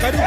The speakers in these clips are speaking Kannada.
karibu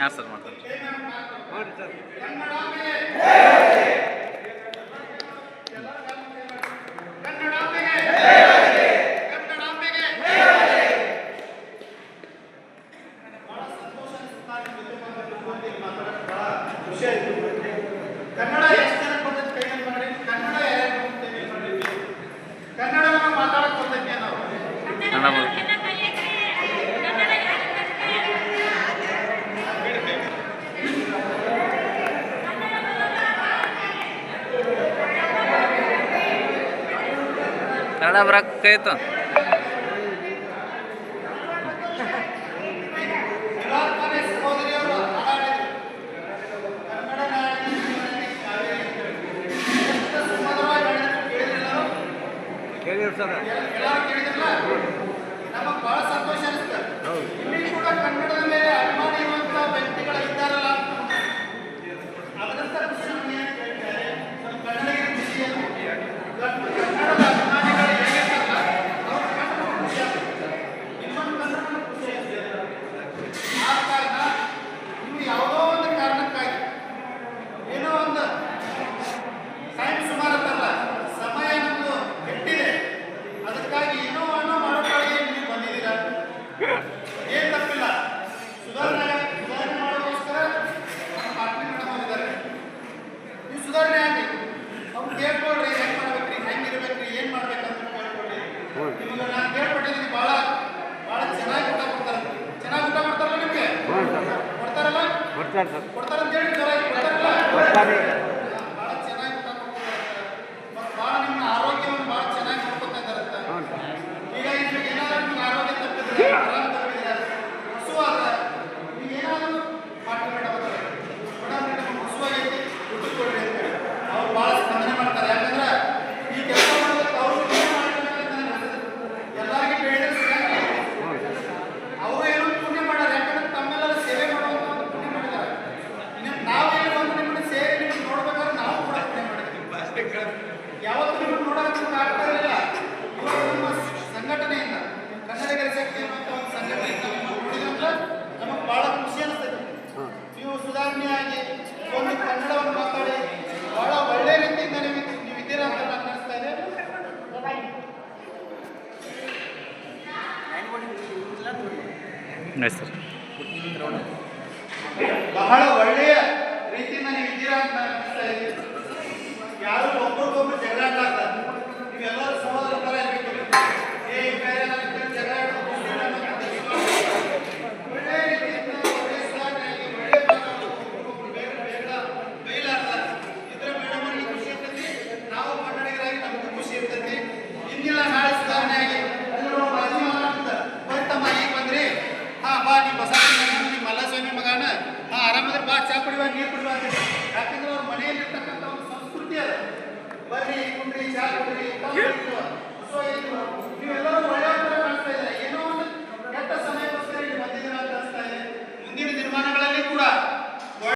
ಹಾಂ ಸರ್. ಮಾಡ್ತಾರೆ ಕನ್ನಡ ಬರಕ್ಕಾಯ್ತು ನಮಗೆ ಬಹಳ ಸಂತೋಷ ಇಲ್ಲಿ ಕೂಡ ಕನ್ನಡದ ಮೇಲೆ ಅಭಿಮಾನ ಕೊಡ್ತಾರೆ ಸರ್ ಕೊಡ್ತಾರೆ ನೈಸ್ ಸರ್ ಬಹಳ ಒಳ್ಳೆಯ